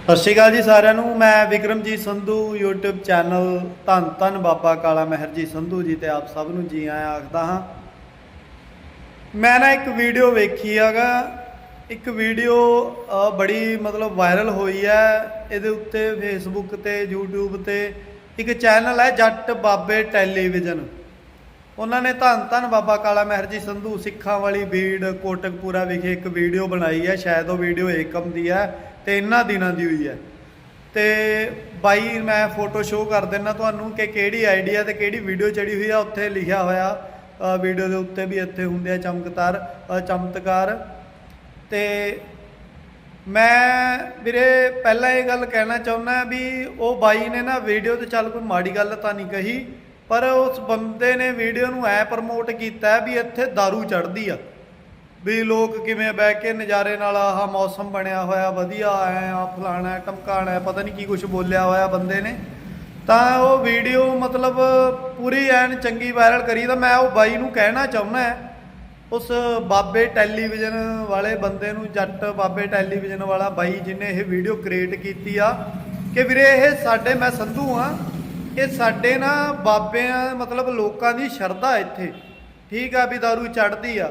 ਸਤਿ ਸ਼੍ਰੀ ਅਕਾਲ ਜੀ ਸਾਰਿਆਂ ਨੂੰ। ਮੈਂ ਵਿਕਰਮਜੀਤ ਸੰਧੂ, YouTube ਚੈਨਲ ਧੰਨ ਧੰਨ ਬਾਬਾ ਕਾਲਾ ਮਹਿਰ ਜੀ ਸੰਧੂ ਜੀ ਤੇ ਆਪ ਸਭ ਨੂੰ ਜੀ ਆਇਆਂ ਆਖਦਾ ਹਾਂ। ਮੈਂ ਨਾ ਇੱਕ ਵੀਡੀਓ ਵੇਖੀ ਹੈਗਾ। ਇੱਕ ਵੀਡੀਓ ਬੜੀ ਮਤਲਬ ਵਾਇਰਲ ਹੋਈ ਹੈ। ਇਹਦੇ ਉੱਤੇ Facebook ਤੇ, YouTube ਤੇ ਇੱਕ ਚੈਨਲ ਹੈ ਜੱਟ ਬਾਬੇ ਟੈਲੀਵਿਜ਼ਨ। ਉਹਨਾਂ ਨੇ ਧੰਨ ਧੰਨ ਬਾਬਾ ਕਾਲਾ ਮਹਿਰ ਜੀ ਸੰਧੂ ਸਿੱਖਾਂ ਵਾਲੀ ਬੀੜ ਕੋਟਕਪੂਰਾ ਵਿਖੇ ਇੱਕ ਵੀਡੀਓ ਬਣਾਈ ਹੈ। ਸ਼ਾਇਦ ਉਹ ਵੀਡੀਓ ਏਕਮ ਦੀ ਹੈ। ਤੇ ਇਹਨਾਂ ਦਿਨਾਂ ਦੀ ਹੋਈ ਹੈ। ਤੇ ਬਾਈ ਮੈਂ ਫੋਟੋ ਸ਼ੋਅ ਕਰ ਦਿੰਦਾ ਤੁਹਾਨੂੰ ਕਿ ਕਿਹੜੀ ਆਈਡੀਆ ਤੇ ਕਿਹੜੀ ਵੀਡੀਓ ਚੜੀ ਹੋਈ ਆ, ਉੱਥੇ ਲਿਖਿਆ ਹੋਇਆ। ਵੀਡੀਓ ਦੇ ਉੱਤੇ ਵੀ ਇੱਥੇ ਹੁੰਦੇ ਆ ਚਮਕਦਾਰ ਚਮਤਕਾਰ। ਤੇ ਮੈਂ ਵੀਰੇ ਪਹਿਲਾਂ ਇਹ ਗੱਲ ਕਹਿਣਾ ਚਾਹੁੰਦਾ ਵੀ ਉਹ ਬਾਈ ਨੇ ਨਾ ਵੀਡੀਓ ਤੇ ਚੱਲ ਕੋਈ ਮਾੜੀ ਗੱਲ ਤਾਂ ਨਹੀਂ ਕਹੀ, ਪਰ ਉਸ ਬੰਦੇ ਨੇ ਵੀਡੀਓ ਨੂੰ ਐ ਪ੍ਰਮੋਟ ਕੀਤਾ ਵੀ ਇੱਥੇ दारू ਚੜਦੀ ਆ। ਵੀ ਲੋਕ ਕਿਵੇਂ ਬਹਿ ਕੇ ਨਜ਼ਾਰੇ ਨਾਲ ਆਹ ਮੌਸਮ ਬਣਿਆ ਹੋਇਆ, ਵਧੀਆ ਐ ਆ ਫਲਾਣਾ ਟਮਕਾਣਾ ਪਤਾ ਨਹੀਂ ਕੀ ਕੁਝ ਬੋਲਿਆ ਹੋਇਆ ਬੰਦੇ ਨੇ। ਤਾਂ ਉਹ ਵੀਡੀਓ ਮਤਲਬ ਪੂਰੀ ਐਨ ਚੰਗੀ ਵਾਇਰਲ ਕਰੀ, ਤਾਂ ਮੈਂ ਉਹ ਬਾਈ ਨੂੰ ਕਹਿਣਾ ਚਾਹੁੰਦਾ ਉਸ ਬਾਬੇ ਟੈਲੀਵਿਜ਼ਨ ਵਾਲੇ ਬੰਦੇ ਨੂੰ, ਜੱਟ ਬਾਬੇ ਟੈਲੀਵਿਜ਼ਨ ਵਾਲਾ ਬਾਈ ਜਿਹਨੇ ਇਹ ਵੀਡੀਓ ਕ੍ਰੀਏਟ ਕੀਤੀ ਆ, ਕਿ ਵੀਰੇ ਇਹ ਸਾਡੇ, ਮੈਂ ਸੰਧੂ ਆ, ਇਹ ਸਾਡੇ ਨਾ ਬਾਬਿਆਂ, ਮਤਲਬ ਲੋਕਾਂ ਦੀ ਸ਼ਰਧਾ ਇੱਥੇ। ਠੀਕ ਆ ਵੀ ਦਾਰੂ ਚੜਦੀ ਆ।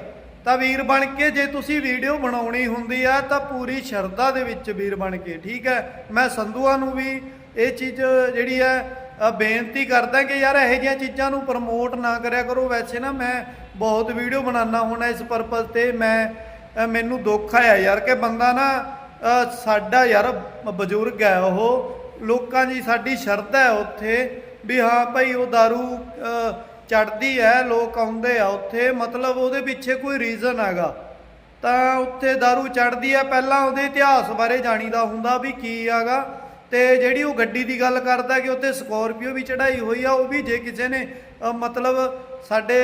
ਤਾਂ ਵੀਰ ਬਣ ਕੇ ਜੇ ਤੁਸੀਂ ਵੀਡੀਓ ਬਣਾਉਣੀ ਹੁੰਦੀ ਆ ਤਾਂ ਪੂਰੀ ਸ਼ਰਧਾ ਦੇ ਵਿੱਚ ਵੀਰ ਬਣ ਕੇ, ਠੀਕ ਹੈ? ਮੈਂ ਸੰਧੂਆਂ ਨੂੰ ਵੀ ਇਹ ਚੀਜ਼ ਜਿਹੜੀ ਹੈ ਬੇਨਤੀ ਕਰਦਾ ਕਿ ਯਾਰ ਇਹੋ ਜਿਹੀਆਂ ਚੀਜ਼ਾਂ ਨੂੰ ਪ੍ਰਮੋਟ ਨਾ ਕਰਿਆ ਕਰੋ। ਵੈਸੇ ਨਾ ਮੈਂ ਬਹੁਤ ਵੀਡੀਓ ਬਣਾਉਣਾ ਹੁਣ ਇਸ ਪਰਪਸ ਤੇ ਮੈਂ ਮੈਨੂੰ ਦੁੱਖ ਆਇਆ ਯਾਰ ਕਿ ਬੰਦਾ ਨਾ ਸਾਡਾ ਯਾਰ ਬਜ਼ੁਰਗ ਹੈ ਉਹ। ਲੋਕਾਂ ਦੀ ਸਾਡੀ ਸ਼ਰਧਾ ਹੈ ਉੱਥੇ ਵੀ ਹਾਂ ਭਾਈ ਉਹ दारू ਚੜਦੀ ਹੈ ਲੋਕ ਆਉਂਦੇ ਆ ਉੱਥੇ, ਮਤਲਬ ਉਹਦੇ ਪਿੱਛੇ ਕੋਈ ਰੀਜ਼ਨ ਹੈਗਾ। ਤਾਂ ਉੱਥੇ दारू ਚੜਦੀ ਆ ਪਹਿਲਾਂ ਉਹਦੇ ਇਤਿਹਾਸ ਬਾਰੇ ਜਾਣੀਦਾ ਹੁੰਦਾ ਵੀ ਕੀ ਹੈਗਾ। ਤੇ ਜਿਹੜੀ ਉਹ ਗੱਡੀ ਦੀ ਗੱਲ ਕਰਦਾ ਕਿ ਉੱਥੇ ਸਕੋਰਪੀਓ ਵੀ ਚੜਾਈ ਹੋਈ ਆ, ਉਹ ਵੀ ਜੇ ਕਿਸੇ ਨੇ ਮਤਲਬ ਸਾਡੇ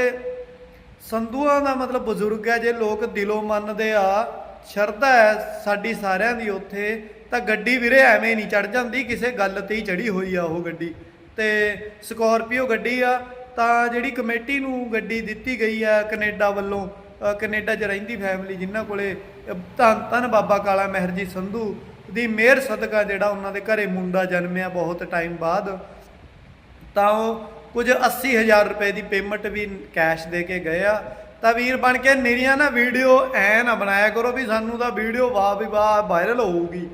ਸੰਧੂਆਂ ਦਾ ਮਤਲਬ ਬਜ਼ੁਰਗ ਹੈ ਜੇ ਲੋਕ ਦਿਲੋਂ ਮੰਨਦੇ ਆ, ਸ਼ਰਧਾ ਹੈ ਸਾਡੀ ਸਾਰਿਆਂ ਦੀ ਉੱਥੇ, ਤਾਂ ਗੱਡੀ ਵੀਰੇ ਐਵੇਂ ਨਹੀਂ ਚੜ ਜਾਂਦੀ, ਕਿਸੇ ਗੱਲ ਤੇ ਹੀ ਚੜੀ ਹੋਈ ਆ ਉਹ ਗੱਡੀ। ਤੇ ਸਕੋਰਪੀਓ ਗੱਡੀ ਆ ਤਾਂ ਜਿਹੜੀ ਕਮੇਟੀ ਨੂੰ ਗੱਡੀ ਦਿੱਤੀ ਗਈ ਆ ਕੈਨੇਡਾ ਵੱਲੋਂ ਅ, ਕੈਨੇਡਾ 'ਚ ਰਹਿੰਦੀ ਫੈਮਿਲੀ ਜਿਨ੍ਹਾਂ ਕੋਲੇ ਅ, ਧੰਨ ਧੰਨ ਬਾਬਾ ਕਾਲਾ ਮਹਿਰ ਜੀ ਸੰਧੂ ਦੀ ਮਿਹਰ ਸਦਕਾ ਜਿਹੜਾ ਉਹਨਾਂ ਦੇ ਘਰੇ ਮੁੰਡਾ ਜਨਮਿਆ ਬਹੁਤ ਟਾਈਮ ਬਾਅਦ ਤਾਂ ਉਹ ਕੁਝ 80000 ਰੁਪਏ ਦੀ ਪੇਮੈਂਟ ਵੀ ਕੈਸ਼ ਦੇ ਕੇ ਗਏ ਆ। ਤਾਂ ਵੀਰ ਬਣ ਕੇ ਮੇਰੀਆਂ ਨਾ ਵੀਡੀਓ ਐ ਨਾ ਬਣਾਇਆ ਕਰੋ ਵੀ ਸਾਨੂੰ ਤਾਂ ਵੀਡੀਓ ਵਾਹ ਵੀ ਵਾਹ ਵਾਇਰਲ ਹੋਊਗੀ।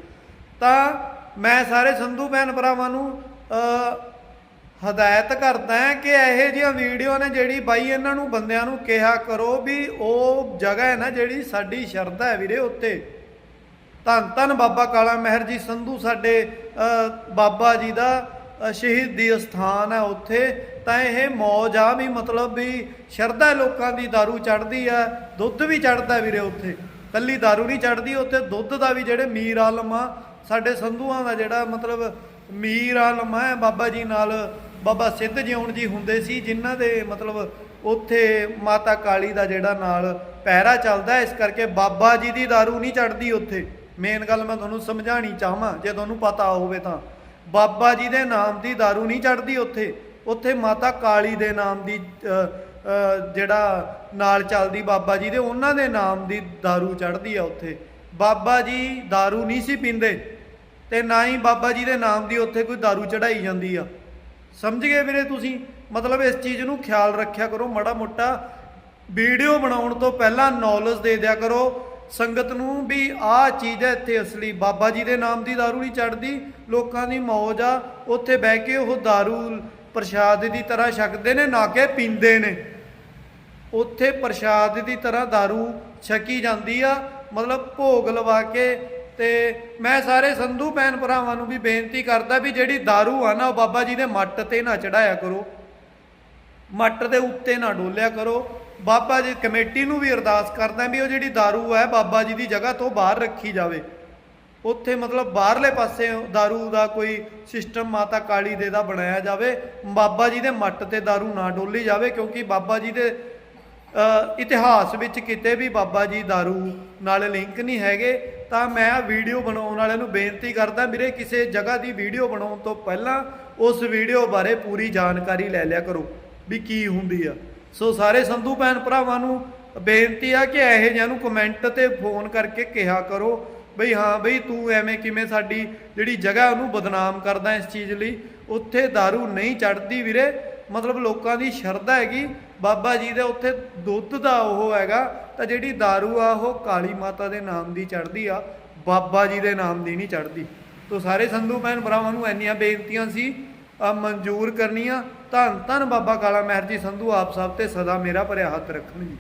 ਤਾਂ ਮੈਂ ਸਾਰੇ ਸੰਧੂ ਭੈਣ ਭਰਾਵਾਂ ਨੂੰ ਹਦਾਇਤ ਕਰਦਾ ਹਾਂ ਕਿ ਇਹੋ ਜਿਹੀਆਂ ਵੀਡੀਓ ਨੇ ਜਿਹੜੀ ਬਾਈ ਇਹਨਾਂ ਨੂੰ ਬੰਦਿਆਂ ਨੂੰ ਕਿਹਾ ਕਰੋ ਵੀ ਉਹ ਜਗ੍ਹਾ ਹੈ ਨਾ ਜਿਹੜੀ ਸਾਡੀ ਸ਼ਰਧਾ ਹੈ ਵੀਰੇ ਉੱਤੇ ਧੰਨ ਧੰਨ ਬਾਬਾ ਕਾਲਾ ਮਹਿਰ ਜੀ ਸੰਧੂ ਸਾਡੇ ਅ, ਬਾਬਾ ਜੀ ਦਾ ਅ, ਸ਼ਹੀਦੀ ਸਥਾਨ ਹੈ ਉੱਥੇ ਤਾਂ ਇਹ ਮੌਜ ਆ ਵੀ ਮਤਲਬ ਵੀ ਸ਼ਰਧਾ ਲੋਕਾਂ ਦੀ दारू ਚੜਦੀ ਆ ਦੁੱਧ ਵੀ ਚੜਦਾ ਵੀਰੇ ਉੱਥੇ ਕੱਲੀ दारू ਨਹੀਂ ਚੜਦੀ ਉੱਥੇ ਦੁੱਧ ਦਾ ਵੀ ਜਿਹੜੇ ਮੀਰ ਆਲਮ ਆ ਸਾਡੇ ਸੰਧੂਆਂ ਦਾ ਜਿਹੜਾ ਮਤਲਬ ਮੀਰ ਆਲਮ ਹੈ ਬਾਬਾ ਜੀ ਨਾਲ ਬਾਬਾ ਸਿੱਧ ਜਿਉਣ ਜੀ ਹੁੰਦੇ ਸੀ ਜਿਨ੍ਹਾਂ ਦੇ ਮਤਲਬ ਉੱਥੇ ਮਾਤਾ ਕਾਲੀ ਦਾ ਜਿਹੜਾ ਨਾਲ ਪਹਿਰਾ ਚੱਲਦਾ ਇਸ ਕਰਕੇ ਬਾਬਾ ਜੀ ਦੀ दारू ਨਹੀਂ ਚੜਦੀ ਉੱਥੇ ਮੇਨ ਗੱਲ ਮੈਂ ਤੁਹਾਨੂੰ ਸਮਝਾਣੀ ਚਾਹਾਂ ਜੇ ਤੁਹਾਨੂੰ ਪਤਾ ਹੋਵੇ ਤਾਂ ਬਾਬਾ ਜੀ ਦੇ ਨਾਮ ਦੀ दारू ਨਹੀਂ ਚੜਦੀ ਉੱਥੇ ਉੱਥੇ ਮਾਤਾ ਕਾਲੀ ਦੇ ਨਾਮ ਦੀ ਅ, ਅ, ਜਿਹੜਾ ਨਾਲ ਚੱਲਦੀ ਬਾਬਾ ਜੀ ਦੇ ਉਹਨਾਂ ਦੇ ਨਾਮ ਦੀ दारू ਚੜਦੀ ਆ ਉੱਥੇ ਬਾਬਾ ਜੀ दारू ਨਹੀਂ ਸੀ ਪੀਂਦੇ ਤੇ ਨਾ ਹੀ ਬਾਬਾ ਜੀ ਦੇ ਨਾਮ ਦੀ ਉੱਥੇ ਕੋਈ दारू ਚੜਾਈ ਜਾਂਦੀ ਆ ਸਮਝ ਗਏ ਵੀਰੇ ਤੁਸੀਂ ਮਤਲਬ ਇਸ ਚੀਜ਼ ਨੂੰ ਖਿਆਲ ਰੱਖਿਆ ਕਰੋ ਮੜਾ ਮੋਟਾ ਵੀਡੀਓ ਬਣਾਉਣ ਤੋਂ ਪਹਿਲਾਂ ਨੌਲੇਜ ਦੇ ਦਿਆ ਕਰੋ ਸੰਗਤ ਨੂੰ ਵੀ ਆਹ ਚੀਜ਼ ਹੈ ਇੱਥੇ ਅਸਲੀ ਬਾਬਾ ਜੀ ਦੇ ਨਾਮ ਦੀ दारू ਨਹੀਂ ਚੜਦੀ ਲੋਕਾਂ ਦੀ ਮੌਜ ਆ ਉੱਥੇ ਬਹਿ ਕੇ ਉਹ दारू ਪ੍ਰਸ਼ਾਦ ਦੀ ਤਰ੍ਹਾਂ ਛਕਦੇ ਨੇ ਨਾ ਕਿ ਪੀਂਦੇ ਨੇ ਉੱਥੇ ਪ੍ਰਸ਼ਾਦ ਦੀ ਤਰ੍ਹਾਂ दारू ਛਕੀ ਜਾਂਦੀ ਆ ਮਤਲਬ ਭੋਗ ਲਵਾ ਕੇ ਤੇ ਮੈਂ ਸਾਰੇ ਸੰਧੂ ਭੈਣ ਭਰਾਵਾਂ ਨੂੰ ਵੀ ਬੇਨਤੀ ਕਰਦਾ ਵੀ ਜਿਹੜੀ दारू ਆ ਨਾ ਉਹ ਬਾਬਾ ਜੀ ਦੇ ਮੱਟ ਤੇ ਨਾ ਚੜਾਇਆ ਕਰੋ ਮੱਟ ਦੇ ਉੱਤੇ ਨਾ ਡੋਲਿਆ ਕਰੋ ਬਾਬਾ ਜੀ ਕਮੇਟੀ ਨੂੰ ਵੀ ਅਰਦਾਸ ਕਰਦਾ ਵੀ ਉਹ ਜਿਹੜੀ दारू ਹੈ ਬਾਬਾ ਜੀ ਦੀ ਜਗ੍ਹਾ ਤੋਂ ਬਾਹਰ ਰੱਖੀ ਜਾਵੇ ਉੱਥੇ ਮਤਲਬ ਬਾਹਰਲੇ ਪਾਸੇ दारू ਦਾ ਕੋਈ ਸਿਸਟਮ ਮਾਤਾ ਕਾਲੀ ਦੇ ਦਾ ਬਣਾਇਆ ਜਾਵੇ ਬਾਬਾ ਜੀ ਦੇ ਮੱਟ ਤੇ दारू ਨਾ ਡੋਲੀ ਜਾਵੇ ਕਿਉਂਕਿ ਬਾਬਾ ਜੀ ਦੇ ਅ, ਇਤਿਹਾਸ ਵਿੱਚ ਕਿਤੇ ਵੀ ਬਾਬਾ ਜੀ दारू ਨਾਲ ਲਿੰਕ ਨਹੀਂ ਹੈਗੇ ਤਾਂ ਮੈਂ ਆ ਵੀਡੀਓ ਬਣਾਉਣ ਵਾਲਿਆਂ ਨੂੰ ਬੇਨਤੀ ਕਰਦਾ ਵੀਰੇ ਕਿਸੇ ਜਗ੍ਹਾ ਦੀ ਵੀਡੀਓ ਬਣਾਉਣ ਤੋਂ ਪਹਿਲਾਂ ਉਸ ਵੀਡੀਓ ਬਾਰੇ ਪੂਰੀ ਜਾਣਕਾਰੀ ਲੈ ਲਿਆ ਕਰੋ ਵੀ ਕੀ ਹੁੰਦੀ ਆ ਸੋ ਸਾਰੇ ਸੰਧੂ ਭੈਣ ਭਰਾਵਾਂ ਨੂੰ ਬੇਨਤੀ ਆ ਕਿ ਇਹੋ ਜਿਹਿਆਂ ਨੂੰ ਕਮੈਂਟ ਤੇ ਫੋਨ ਕਰਕੇ ਕਿਹਾ ਕਰੋ ਬਈ ਹਾਂ ਬਈ ਤੂੰ ਐਵੇਂ ਕਿਵੇਂ ਸਾਡੀ ਜਿਹੜੀ ਜਗ੍ਹਾ ਉਹਨੂੰ ਬਦਨਾਮ ਕਰਦਾ ਇਸ ਚੀਜ਼ ਲਈ ਉੱਥੇ दारू ਨਹੀਂ ਚੜਦੀ ਵੀਰੇ ਮਤਲਬ ਲੋਕਾਂ ਦੀ ਸ਼ਰਧਾ ਹੈਗੀ। ਬਾਬਾ ਜੀ ਦੇ ਉੱਥੇ ਦੁੱਧ ਦਾ ਉਹ ਹੈਗਾ, ਤਾਂ ਜਿਹੜੀ दारू ਆ, ਉਹ ਕਾਲੀ ਮਾਤਾ ਦੇ ਨਾਮ ਦੀ ਚੜਦੀ ਆ, ਬਾਬਾ ਜੀ ਦੇ ਨਾਮ ਦੀ ਨਹੀਂ ਚੜਦੀ ਤੋ ਸਾਰੇ ਸੰਧੂ ਭੈਣ ਭਰਾਵਾਂ ਨੂੰ ਇੰਨੀਆਂ ਬੇਨਤੀਆਂ ਸੀ ਮਨਜ਼ੂਰ ਕਰਨੀਆਂ। ਧੰਨ ਧੰਨ ਬਾਬਾ ਕਾਲਾ ਮਹਿਰ ਜੀ ਸੰਧੂ ਆਪ ਸਭ ਤੇ ਸਦਾ ਮੇਰਾ ਭਰਿਆ ਹੱਥ ਰੱਖਣ ਜੀ।